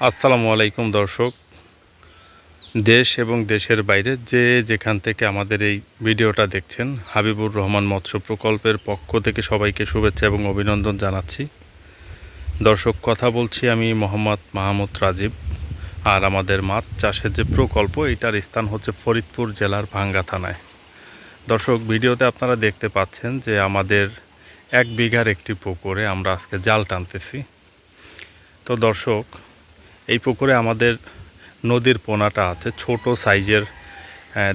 আসসালামু আলাইকুম দর্শক। দেশ এবং দেশের বাইরে যে যেখান থেকে আমাদের এই ভিডিওটা দেখছেন, হাবিবুর রহমান মৎস্য প্রকল্পের পক্ষ থেকে সবাইকে শুভেচ্ছা এবং অভিনন্দন জানাচ্ছি। দর্শক, কথা বলছি আমি মোহাম্মদ মাহমুদ রাজীব আর আমাদের মাছ চাষের যে প্রকল্প এটার স্থান হচ্ছে ফরিদপুর জেলার ভাঙ্গা থানায়। দর্শক, ভিডিওতে আপনারা দেখতে পাচ্ছেন যে আমাদের এক বিঘার একটি পুকুরে আমরা আজকে জাল টানতেছি। তো দর্শক এই পুকুরে আমাদের নদীর পোনাটা আছে, ছোট সাইজের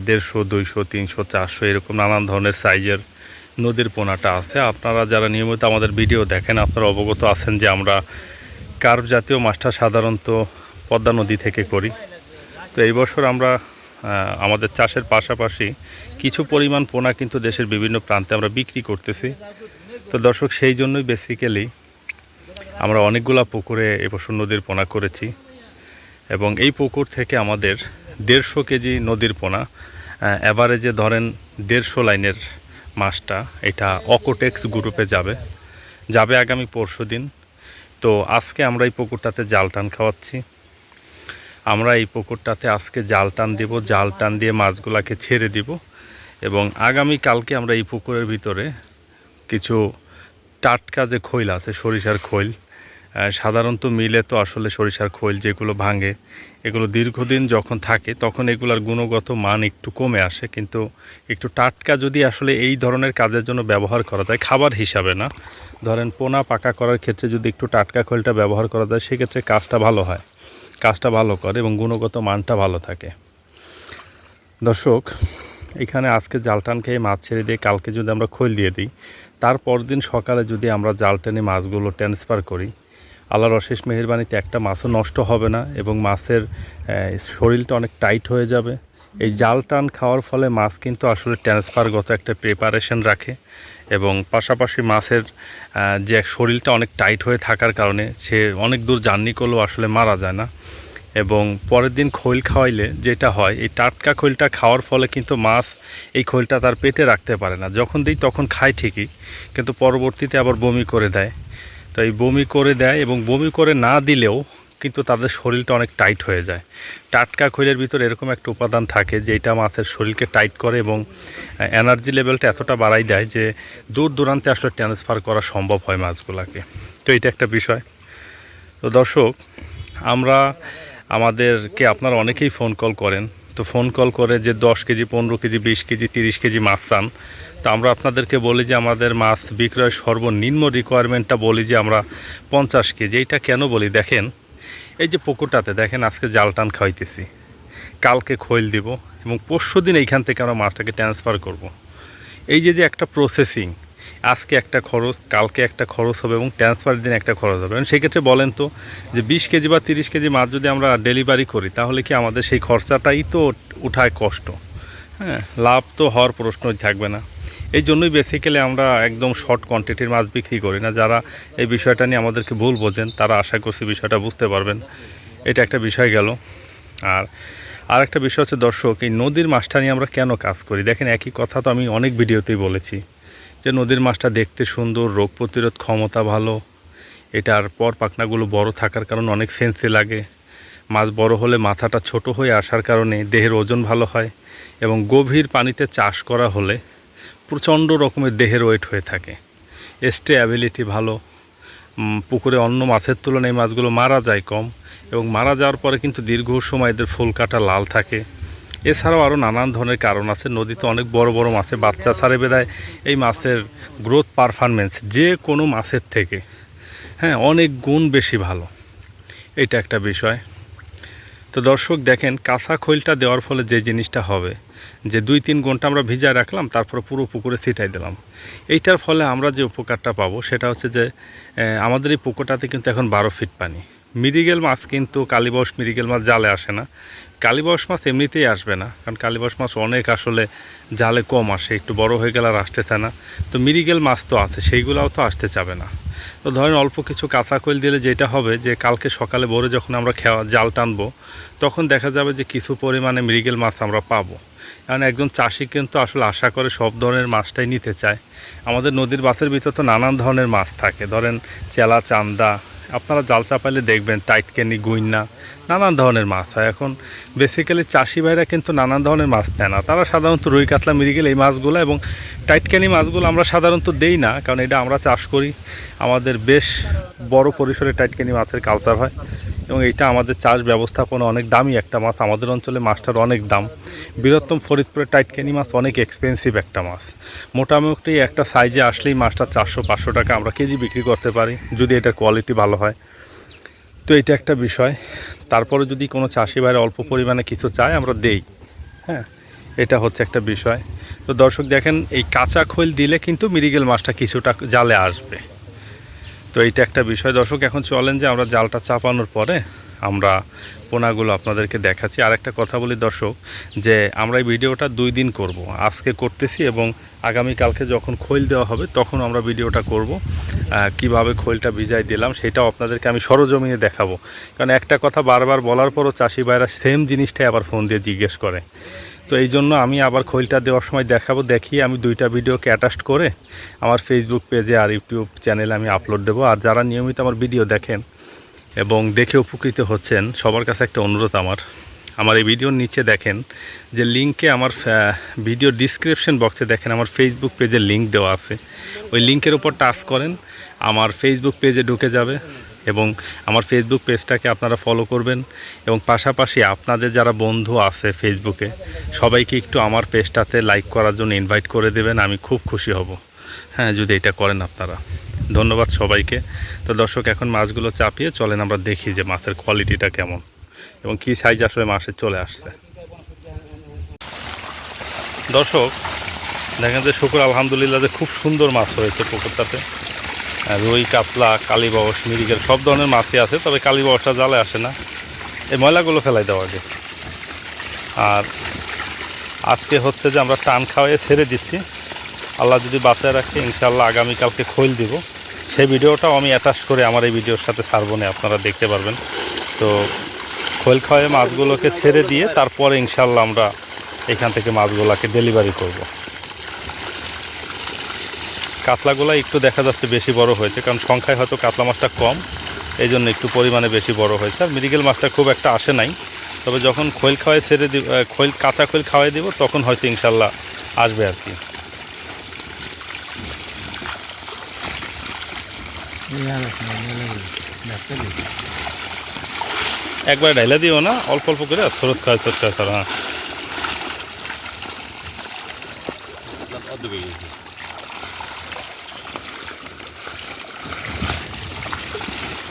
দেড়শো, দুইশো, তিনশো, চারশো, এরকম নানান ধরনের সাইজের নদীর পোনাটা আছে। আপনারা যারা নিয়মিত আমাদের ভিডিও দেখেন, আপনারা অবগত আছেন যে আমরা কার্ভ জাতীয় মাছটা সাধারণত পদ্মা নদী থেকে করি। তো এই বছর আমরা আমাদের চাষের পাশাপাশি কিছু পরিমাণ পোনা কিন্তু দেশের বিভিন্ন প্রান্তে আমরা বিক্রি করতেছি। তো দর্শক, সেই জন্যই বেসিক্যালি আমরা অনেকগুলা পুকুরে এবছর নদীর পোনা করেছি। এবং এই পুকুর থেকে আমাদের দেড়শো কেজি নদীর পোনা অ্যাভারেজে ধরেন দেড়শো লাইনের মাছটা এটা অকোটেক্স গ্রুপে যাবে যাবে আগামী পরশু দিন। তো আজকে আমরা এই পুকুরটাতে জাল টান খাওয়াচ্ছি। আমরা এই পুকুরটাতে আজকে জাল টান দিব, জাল টান দিয়ে মাছগুলাকে ছেড়ে দিব এবং আগামী কালকে আমরা এই পুকুরের ভিতরে কিছু টাটকা যে খৈল আছে, সরিষার খৈল সাধারণত মিলে তো আসলে সরিষার খৈল যেগুলো ভাঙে, এগুলো দীর্ঘদিন যখন থাকে তখন এগুলোর গুণগত মান একটু কমে আসে, কিন্তু একটু টাটকা যদি আসলে এই ধরনের কাজের জন্য ব্যবহার করা যায়, খাবার হিসাবে না। ধরেন পোনা পাকা করার ক্ষেত্রে যদি একটু টাটকা খৈলটা ব্যবহার করা যায়, সেক্ষেত্রে কাজটা ভালো হয়, কাজটা ভালো করে এবং গুণগত মানটা ভালো থাকে। দর্শক, এখানে আজকে জাল টান খেয়ে মাছ ছেড়ে দিয়ে কালকে যদি আমরা খৈল দিয়ে দিই তারপর দিন সকালে যদি আমরা জাল টেনে মাছগুলো ট্রান্সফার করি আল্লাহর অশেষ মেহেরবানিতে একটা মাছও নষ্ট হবে না এবং মাছের শরীরটা অনেক টাইট হয়ে যাবে। এই জাল টান খাওয়ার ফলে মাছ কিন্তু আসলে ট্রান্সফারগত একটা প্রিপারেশন রাখে এবং পাশাপাশি মাছের যে শরীরটা অনেক টাইট হয়ে থাকার কারণে সে অনেক দূর জার্নি করলেও আসলে মারা যায় না। এবং পরের দিন খৈল খাওয়াইলে যেটা হয়, এই টাটকা খৈলটা খাওয়ার ফলে কিন্তু মাছ এই খৈলটা তার পেটে রাখতে পারে না। যখন দিই তখন খায় ঠিকই, কিন্তু পরবর্তীতে আবার বমি করে দেয়। তো এই বমি করে দেয় এবং বমি করে না দিলেও কিন্তু তাদের শরীরটা অনেক টাইট হয়ে যায়। টাটকা খৈলের ভিতরে এরকম একটা উপাদান থাকে যেটা মাছের শরীরকে টাইট করে এবং এনার্জি লেভেলটা এতটা বাড়াই দেয় যে দূর দূরান্তে আসলে ট্রান্সফার করা সম্ভব হয় মাছগুলোকে। তো এটা একটা বিষয়। তো দর্শক, আমরা আমাদেরকে আপনারা অনেকেই ফোন কল করেন। তো ফোন কল করে যে দশ কেজি, পনেরো কেজি, বিশ কেজি, তিরিশ কেজি মাছ চান তো আমরা আপনাদেরকে বলি যে আমাদের মাছ বিক্রয় সর্বনিম্ন রিকোয়ারমেন্টটা বলি যে আমরা পঞ্চাশ কেজি। এইটা কেন বলি? দেখেন, এই যে পুকুরটাতে দেখেন আজকে জাল টান খাওয়াইতেছি। কালকে খৈল দিব এবং পরশু দিন এইখান থেকে আমরা মাছটাকে ট্রান্সফার করব। এই যে যে একটা প্রসেসিং আজকে একটা খরচ, কালকে একটা খরচ হবে এবং ট্রান্সফার দিন একটা খরচ হবে। এবং সেক্ষেত্রে বলেন তো যে বিশ কেজি বা তিরিশ কেজি মাছ যদি আমরা ডেলিভারি করি, তাহলে কি আমাদের সেই খরচাটাই তো উঠায় কষ্ট? হ্যাঁ লাভ তো হওয়ার প্রশ্নই থাকবে না। এই জন্যই বেসিক্যালি আমরা একদম শর্ট কোয়ান্টিটির মাছ বিক্রি করি না। যারা এই বিষয়টা নিয়ে আমাদেরকে ভুল বোঝেন, তারা আশা করছি বিষয়টা বুঝতে পারবেন। এটা একটা বিষয় গেল। আর আর একটা বিষয় হচ্ছে, দর্শক, এই নদীর মাছটা নিয়ে আমরা কেন কাজ করি? দেখেন, একই কথা তো আমি অনেক ভিডিওতেই বলেছি যে নদীর মাছটা দেখতে সুন্দর, রোগ প্রতিরোধ ক্ষমতা ভালো। এটার পর পাখনাগুলো বড় থাকার কারণে অনেক সেন্সি লাগে। মাছ বড় হলে মাথাটা ছোট হয়ে আসার কারণে দেহের ওজন ভালো হয় এবং গভীর পানিতে চাষ করা হলে প্রচণ্ড রকমের দেহের ওয়েট হয়ে থাকে। স্টে অ্যাবিলিটি ভালো পুকুরে অন্য মাছের তুলনায় মাছগুলো মারা যায় কম এবং মারা যাওয়ার পরে কিন্তু দীর্ঘ সময় এদের ফুল কাটা লাল থাকে। এছাড়াও আরও নানান ধরনের কারণ আছে। নদীতে অনেক বড় বড় মাছে বাচ্চা ছাড়ে বেড়ায়। এই মাছের গ্রোথ পারফরমেন্স যে কোনো মাছের থেকে হ্যাঁ অনেক গুণ বেশি ভালো। এটা একটা বিষয়। তো দর্শক দেখেন, কাঁচা খৈলটা দেওয়ার ফলে যে জিনিসটা হবে যে দুই তিন ঘণ্টা আমরা ভিজায় রাখলাম, তারপর পুরো পুকুরে ছিটাই দিলাম। এইটার ফলে আমরা যে উপকারটা পাবো, সেটা হচ্ছে যে আমাদের এই পুকুরটাতে কিন্তু এখন বারো ফিট পানি। মিরিগেল মাছ কিন্তু কালীবস মিরিগেল মাছ জালে আসে না। কালীবস মাছ এমনিতেই আসবে না, কারণ কালীবস মাছ অনেক আসলে জালে কম আসে, একটু বড় হয়ে গেলে আর আসতে চায় না। তো মিরিগেল মাছ তো আছে, সেইগুলাও তো আসতে চাবে না। তো ধরেন অল্প কিছু কাঁচা কোয়েল দিলে যেটা হবে যে, কালকে সকালে ভোরে যখন আমরা খেয়া, জাল টানবো, তখন দেখা যাবে যে কিছু পরিমাণে মৃগেল মাছ আমরা পাবো। কারণ একজন চাষি কিন্তু আসলে আশা করে সব ধরনের মাছটাই নিতে চায়। আমাদের নদীর মাছের ভিতর তো নানান ধরনের মাছ থাকে। ধরেন চেলা, চান্দা, আপনারা জাল চাপাইলে দেখবেন, টাইট ক্যানি গুইন্না, নানান ধরনের মাছ হয়। এখন বেসিক্যালি চাষি ভাইরা কিন্তু নানান ধরনের মাছ দেয় না। তারা সাধারণত রুই, কাতলা মিরিগেল এই মাছগুলো এবং টাইট ক্যানি মাছগুলো আমরা সাধারণত দেই না, কারণ এটা আমরা চাষ করি। আমাদের বেশ বড় পরিসরে টাইট ক্যানি মাছের কালচার হয়। এবং এটা আমাদের চাষ ব্যবস্থাপনা অনেক দামি একটা মাছ। আমাদের অঞ্চলে মাছটার অনেক দাম। বৃহত্তম ফরিদপুরের টাইটকেনি মাছ অনেক এক্সপেন্সিভ একটা মাছ। মোটামুটি একটা সাইজে আসলেই মাছটা চারশো, পাঁচশো টাকা আমরা কেজি বিক্রি করতে পারি, যদি এটার কোয়ালিটি ভালো হয়। তো এটা একটা বিষয়। তারপরে যদি কোনো চাষি ভাইরা অল্প পরিমাণে কিছু চায়, আমরা দেই। হ্যাঁ এটা হচ্ছে একটা বিষয়। তো দর্শক দেখেন, এই কাঁচা খৈল দিলে কিন্তু মিরিগেল মাছটা কিছুটা জালে আসবে। তো এইটা একটা বিষয়। দর্শক, এখন চলেন যে আমরা জালটা চাপানোর পরে আমরা পোনাগুলো আপনাদেরকে দেখাচ্ছি। আর একটা কথা বলি দর্শক, যে আমরা এই ভিডিওটা দুই দিন করব। আজকে করতেছি এবং আগামীকালকে যখন খৈল দেওয়া হবে, তখন আমরা ভিডিওটা করব। কীভাবে খৈলটা ভিজাই দিলাম সেটাও আপনাদেরকে আমি সরজমিনে দেখাবো। কারণ একটা কথা বারবার বলার পরও চাষি ভাইরা সেম জিনিসটাই আবার ফোন দিয়ে জিজ্ঞেস করে। তো এই জন্য আমি আবার খৈলটা দেওয়ার সময় দেখাবো, দেখিয়ে আমি দুইটা ভিডিওকে অ্যাটাস্ট করে আমার ফেসবুক পেজে আর ইউটিউব চ্যানেলে আমি আপলোড দেবো। আর যারা নিয়মিত আমার ভিডিও দেখেন এবং দেখে উপকৃত হচ্ছেন, সবার কাছে একটা অনুরোধ আমার। আমার এই ভিডিওর নিচে দেখেন যে লিঙ্কে আমার ভিডিও ডিসক্রিপশন বক্সে দেখেন আমার ফেসবুক পেজের লিঙ্ক দেওয়া আছে। ওই লিঙ্কের উপর টাচ করেন, আমার ফেসবুক পেজে ঢুকে যাবে। এবং আমার ফেসবুক পেজটাকে আপনারা ফলো করবেন এবং পাশাপাশি আপনাদের যারা বন্ধু আছে ফেসবুকে সবাইকে একটু আমার পেজটাতে লাইক করার জন্য ইনভাইট করে দেবেন, আমি খুব খুশি হব। হ্যাঁ যদি এটা করেন আপনারা। ধন্যবাদ সবাইকে। তো দর্শক, এখন মাছগুলো চাপিয়ে চলেন, আমরা দেখি যে মাছের কোয়ালিটিটা কেমন এবং কী সাইজ আসলে মাছের চলে আসছে। দর্শক, দেখেন যে শুকুর, আলহামদুলিল্লাহ যে খুব সুন্দর মাছ হয়েছে পুকুরটাতে। রুই, কাতলা কালীবাউস মিরিগেল সব ধরনের মাছই আছে, তবে কালীবাউসটা জালে আসে না। এই ময়লাগুলো ফেলাই দেওয়া আগে। আর আজকে হচ্ছে যে আমরা টান খাওয়াই, ছেড়ে দিচ্ছি। আল্লাহ যদি বাঁচায় রাখে ইনশাল্লাহ আগামীকালকে খৈল দিব। সেই ভিডিওটাও আমি অ্যাটাচ করে আমার এই ভিডিওর সাথে ছাড়বো না, আপনারা দেখতে পারবেন। তো খৈল খাওয়াই মাছগুলোকে ছেড়ে দিয়ে তারপরে ইনশাল্লাহ আমরা এখান থেকে মাছগুলোকে ডেলিভারি করব। কাতলাগুলো একটু দেখা যাচ্ছে বেশি বড় হয়েছে, কারণ সংখ্যায় হয়তো কাতলা মাছটা কম এই জন্য একটু পরিমাণে বেশি বড় হয়েছে। আর মিরিগেল মাছটা খুব একটা আসে নাই, তবে যখন খৈল খাওয়াই ছেড়ে দিব খৈল, কাঁচা খৈল খাওয়াই দিব, তখন হয়তো ইনশাল্লাহ আসবে আর কি। একবার ঢাইলা দিও না, অল্প অল্প করে আর স্রোত খাওয়া স্রোত খাওয়া হ্যাঁ।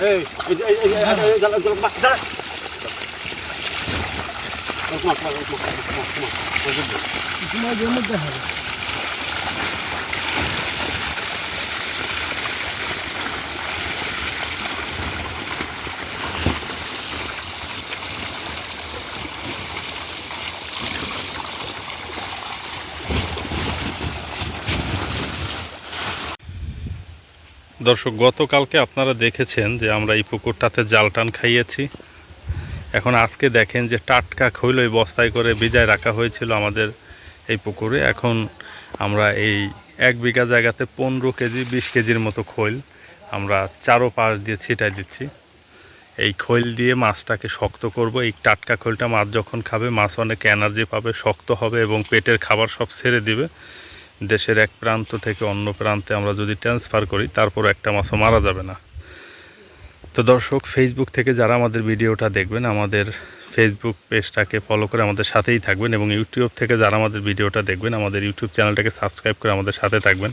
এই এই এই এই এই জালা জালা মা জালা মা মা মা মা মা দর্শক, গতকালকে আপনারা দেখেছেন যে আমরা এই পুকুরটাতে জাল টান খাইয়েছি। এখন আজকে দেখেন যে টাটকা খৈল ওই বস্তায় করে ভিজায় রাখা হয়েছিল আমাদের এই পুকুরে। এখন আমরা এই এক বিঘা জায়গাতে পনেরো কেজি, বিশ কেজির মতো খৈল আমরা চারো পাশ দিয়ে ছিটাই দিচ্ছি। এই খৈল দিয়ে মাছটাকে শক্ত করব। এই টাটকা খৈলটা মাছ যখন খাবে, মাছ অনেক এনার্জি পাবে, শক্ত হবে এবং পেটের খাবার সব ছেড়ে দিবে। দেশের এক প্রান্ত থেকে অন্য প্রান্তে আমরা যদি ট্রান্সফার করি তারপর একটা মাছও মারা যাবে না। তো দর্শক ফেসবুক থেকে যারা আমাদের ভিডিওটা দেখবেন, আমাদের ফেসবুক পেজটাকে ফলো করে আমাদের সাথেই থাকবেন এবং ইউটিউব থেকে যারা আমাদের ভিডিওটা দেখবেন, আমাদের ইউটিউব চ্যানেলটাকে সাবস্ক্রাইব করে আমাদের সাথে থাকবেন।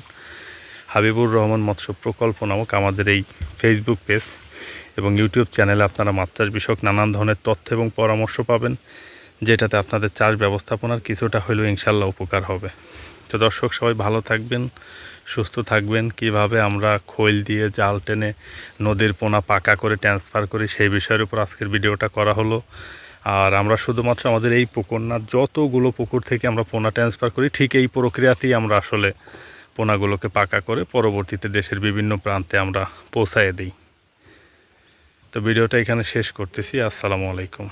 হাবিবুর রহমান মৎস্য প্রকল্প নামক আমাদের এই ফেসবুক পেজ এবং ইউটিউব চ্যানেলে আপনারা মাছ চাষ বিষয়ক নানান ধরনের তথ্য এবং পরামর্শ পাবেন, যেটাতে আপনাদের চাষ ব্যবস্থাপনার কিছুটা হলেও ইনশাল্লাহ উপকার হবে। তো দর্শক, সবাই ভালো থাকবেন, সুস্থ থাকবেন। কীভাবে আমরা খৈল দিয়ে জাল টেনে নদীর পোনা পাকা করে ট্রান্সফার করি সেই বিষয়ের উপর আজকের ভিডিওটা করা হলো। আর আমরা শুধুমাত্র আমাদের এই পুকুর না, যতগুলো পুকুর থেকে আমরা পোনা ট্রান্সফার করি, ঠিক এই প্রক্রিয়াতেই আমরা আসলে পোনাগুলোকে পাকা করে পরবর্তীতে দেশের বিভিন্ন প্রান্তে আমরা পৌঁছায় দিই। তো ভিডিওটা এখানে শেষ করতেছি। আসসালামু আলাইকুম।